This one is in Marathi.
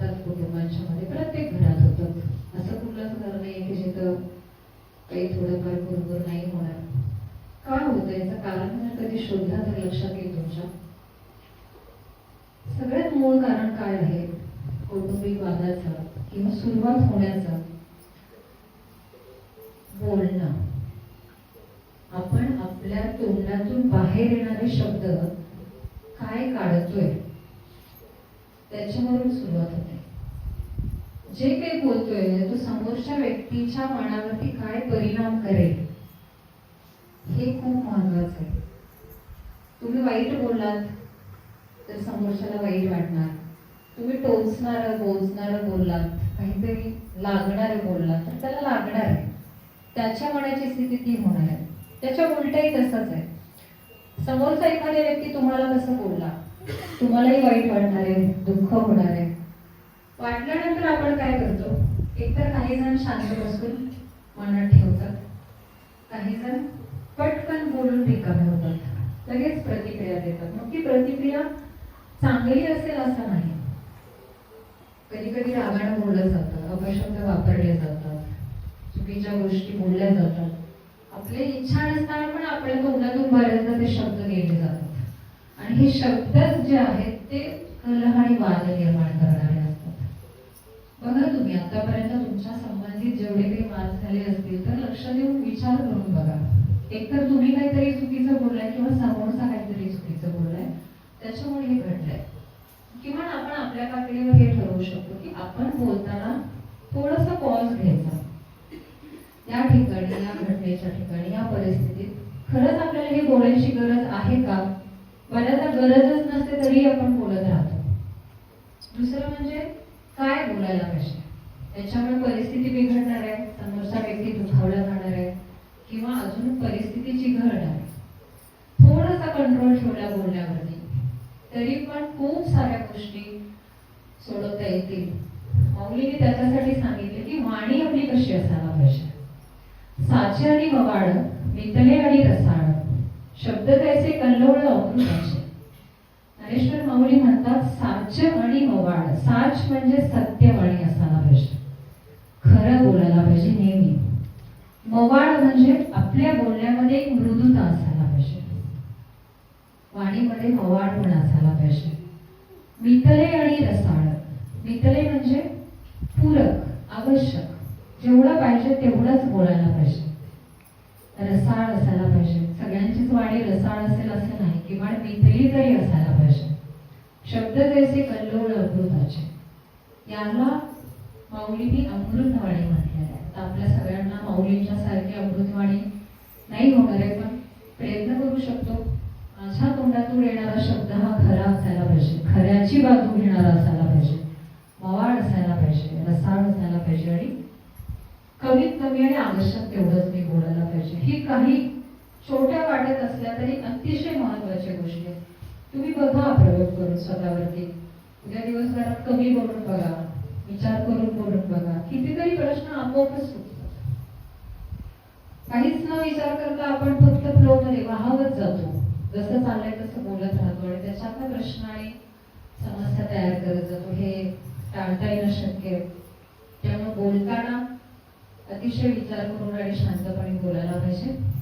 होतात कुटुंबांच्या मध्ये प्रत्येक घरात होतं. असं कुठलंच घर नाही की जिथं काही थोडंफार बरोबर नाही होणार. का होतं? याचं कारण जर कधी शोधला तर लक्षात येईल तुमच्या. सगळ्यात मूळ कारण काय आहे? कौटुंबिक वादाचं किंवा सुरुवात होण्याचं. बोलणं. आपण आपल्या तोंडातून बाहेर येणारे शब्द काय काढतोय? त्याच्यावरून सुरुवात होते. जे काही बोलतोय तो समोरच्या व्यक्तीच्या मनावरती काय परिणाम करेल हे खूप महत्वाचं आहे. तुम्ही वाईट बोललात तर समोरच्याला वाईट वाटणार. तुम्ही टोचणार बोचणार बोललात काहीतरी लागणार बोललात तर त्याला लागणार आहे. त्याच्या मनाची स्थिती ती होणार आहे. त्याच्या उलटही तसंच आहे. समोरचा एखादा व्यक्ती तुम्हाला कसं बोलला? तुम्हालाही वाईट वाटणार आहे दुःख होणार आहे. वाटल्यानंतर आपण काय करतो? एकतर काही जण शांत बसून मनात ठेवतात काही जण पटकन बोलून रिकामे होतात. लगेच प्रतिक्रिया देतात. मग ती प्रतिक्रिया चांगली असेल असं नाही. कधी कधी रागानं बोललं जातं अपशब्द वापरले जातात चुकीच्या गोष्टी बोलल्या जातात. आपली इच्छा नसताना पण आपल्या तोंडातून बऱ्याचदा ते शब्द गेले जातात. आणि हे शब्दच जे आहेत ते कलह आणि वाद निर्माण करणारे असतात. बघा तुम्ही आतापर्यंत तुमच्या संबंधित जेवढे काही वाद झाले असतील तर लक्ष देऊन विचार करून बघा. एकतर तुम्ही काहीतरी चुकीचं बोललाय किंवा समोरचा काहीतरी चुकीचं बोललाय त्याच्यामुळे हे घडलंय. किंवा आपण आपल्या पातळीवर हे ठरवू शकतो की आपण बोलताना थोडस पॉज घ्यायचा. या ठिकाणी या घटनेच्या ठिकाणी या परिस्थितीत खरंच आपल्याला हे बोलायची गरज आहे का? बऱ्याचदा गरजच नसते तरी आपण बोलत राहतो. दुसरं म्हणजे काय बोलायला पाहिजे? त्याच्यामुळे परिस्थिती बिघडणार आहे समोरचा व्यक्ती दुखावला जाणार आहे किंवा अजून परिस्थितीची घड आहे. थोडासा कंट्रोल ठेवला बोलण्यावरती तरी पण खूप साऱ्या गोष्टी सोडवता येतील. माऊलीने त्याच्यासाठी सांगितले की वाणी आपली कशी असायला पाहिजे? साचे आणि मवाड मितले आणि रसाळ शब्द त्याचे कल्लोळ आणि साच म्हणजे सत्यवाणी असायला पाहिजे खरं बोलायला पाहिजे नेहमी. मवाड म्हणजे आपल्या बोलण्यामध्ये एक मृदुता असायला पाहिजे. वाणीमध्ये मवाडपणा असायला पाहिजे. मितले आणि रसाळ. मितले म्हणजे पूरक आवश्यक. जेवढं पाहिजे तेवढंच बोलायला पाहिजे. रसाळ असायला पाहिजे. सगळ्यांचीच वाणी रसाळ असेल असं नाही. किंवा मितली तरी असायला शब्द जैसे कल्लोळ अमृताचे याला माऊलीनी अमृतवाणी म्हटलेलं आहे तर आपल्या सगळ्यांना माऊलींच्या सारखी अमृतवाणी नाही होणार आहे पण प्रयत्न करू शकतो. माझ्या तोंडातून येणारा शब्द हा खरा असायला पाहिजे. खऱ्याची बाजू घेणारा असायला पाहिजे. मवाळ असायला पाहिजे. रसाळ असायला पाहिजे. आणि कमीत कमी आणि आवश्यक तेवढंच मी बोलायला पाहिजे. ही काही छोट्या वाटत असल्या तरी अतिशय महत्त्वाच्या गोष्टी आहेत तुम्ही बघा प्रयोग करून स्वतःवरती. उद्या दिवसभरात कमी बोलून बघा विचार करून बोलून बघा. कितीतरी प्रश्न आपोआपच सुटतात. काहीच न विचार करता आपण फक्त फ्लो मध्ये वाहवत जातो. जसं चाललंय तसं बोलत राहतो आणि त्याच्यात प्रश्न आणि समस्या तयार करत जातो. हे टाळता येणं शक्य. त्यामुळे बोलताना अतिशय विचार करून आणि शांतपणे बोलायला पाहिजे.